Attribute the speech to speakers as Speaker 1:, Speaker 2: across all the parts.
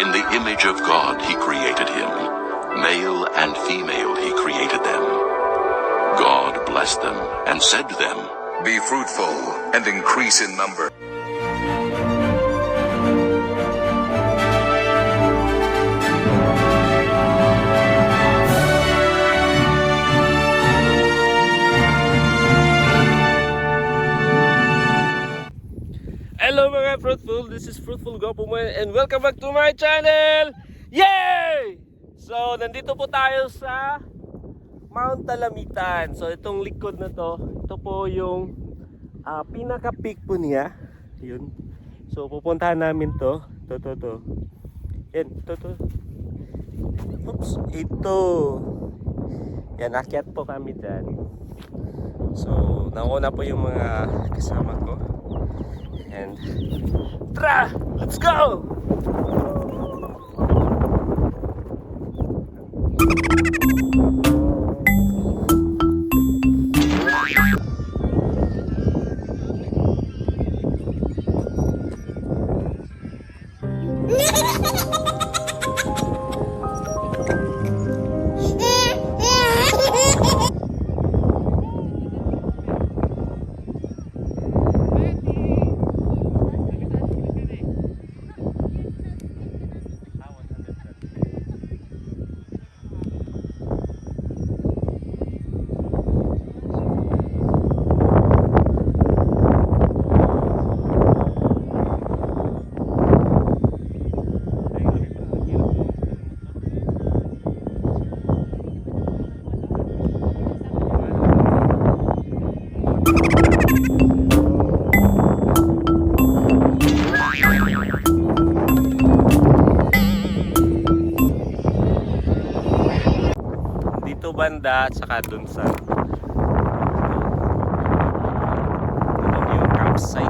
Speaker 1: In the image of God he created him. Male and female he created them. God blessed them and said to them,
Speaker 2: Be fruitful and increase in number.
Speaker 3: This is Fruitful Gopo and welcome back to my channel! Yay! So, nandito po tayo sa Mount Talamitan. So, itong likod na to, ito po yung ah, pinaka-peak po niya. Yun. So, pupuntahan namin to. To, to, to. Yan, to, to. Oops, ito. Yan, akyat po kami dyan. So, nauna po yung mga kasama ko. And Tara! Let's go! Dito banda at saka dun sa yung campsite.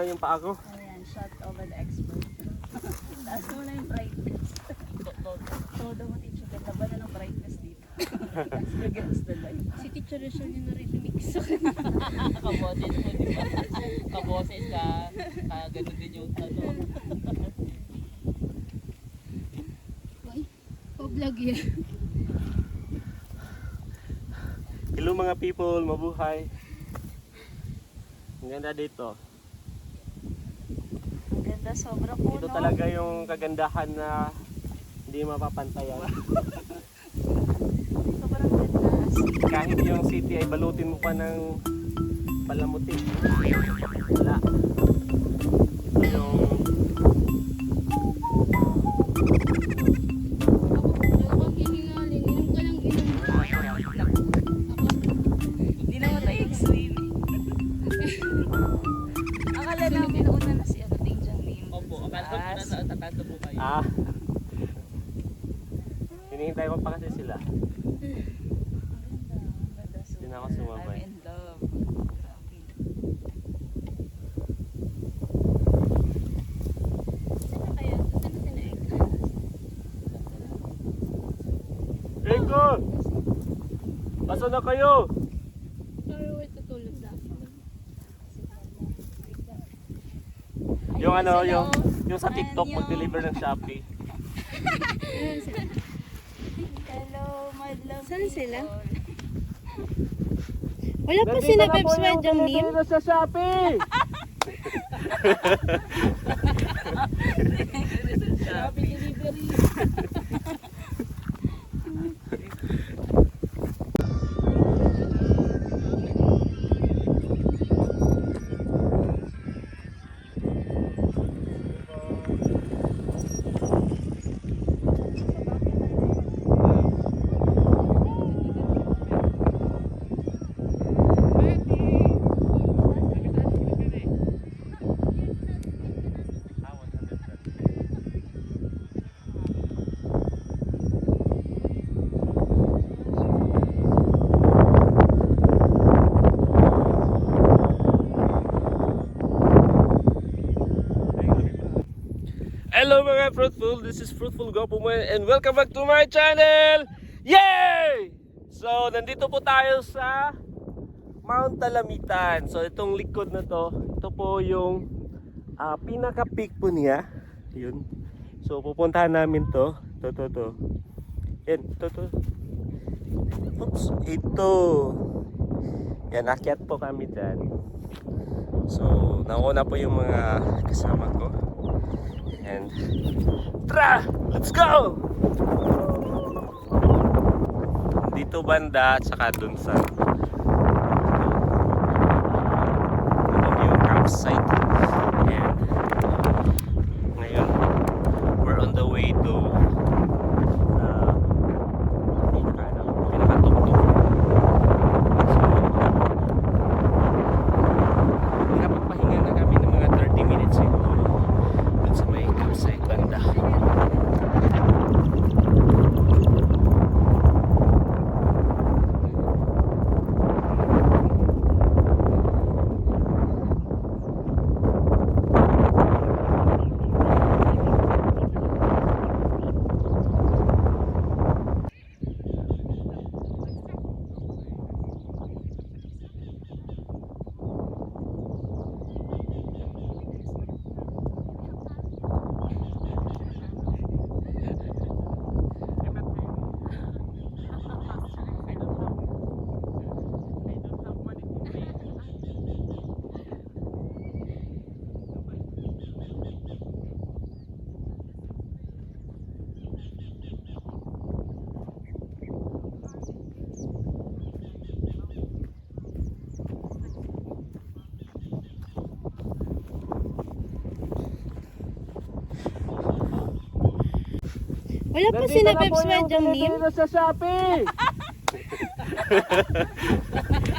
Speaker 3: na yung paa ko.
Speaker 4: Ayan, shot over the expert. Taas mo na yung brightness. Todo mo, teacher. Ganda ba na ng brightness dito? That's against the light.
Speaker 5: Si Teacher Rizal niya narinig sa
Speaker 6: kaboses mo, di ba? Kaboses ka, kaya ganun din yung ano.
Speaker 5: Ay, pa-vlog yan.
Speaker 3: Hello mga people, mabuhay. Ang ganda dito.
Speaker 4: Ganda, sobra puno.
Speaker 3: Ito talaga yung kagandahan na hindi mapapantayan.
Speaker 4: Sobrang ganda.
Speaker 3: Kahit yung city ay balutin mo pa ng palamuti. Wala. Sigurado po kayo. Ah. Hinihintay ko pa kasi sila.
Speaker 4: Hindi
Speaker 3: na ako sumabay.
Speaker 4: I'm in love.
Speaker 3: Ringo! Basa na kayo! Yung ano, yung yung sa TikTok mag-deliver ng Shopee.
Speaker 4: Hello, my love
Speaker 5: Saan sila? Wala pa sila Peps Wedding Nim?
Speaker 3: sa Shopee!
Speaker 4: Shopee delivery.
Speaker 3: Hello mga Fruitful, this is Fruitful Gopuman and welcome back to my channel! Yay! So, nandito po tayo sa Mount Talamitan. So, itong likod na to, ito po yung ah, pinaka-peak po niya. Yun. So, pupuntahan namin to. To, to, to. Yan, to, to. Oops, ito. Yan, akyat po kami dyan. So, nauna po yung mga kasama ko. And Tara! Let's go! Dito banda at saka dun sa yung campsite. And ngayon, we're on the way to uh, pinaka, ano, pinakatuktok. So, nakapagpahinga na kami ng mga 30 minutes siguro dun sa may campsite banda.
Speaker 5: Wala pa sila Peps Wedding Nim?
Speaker 3: sa Shopee!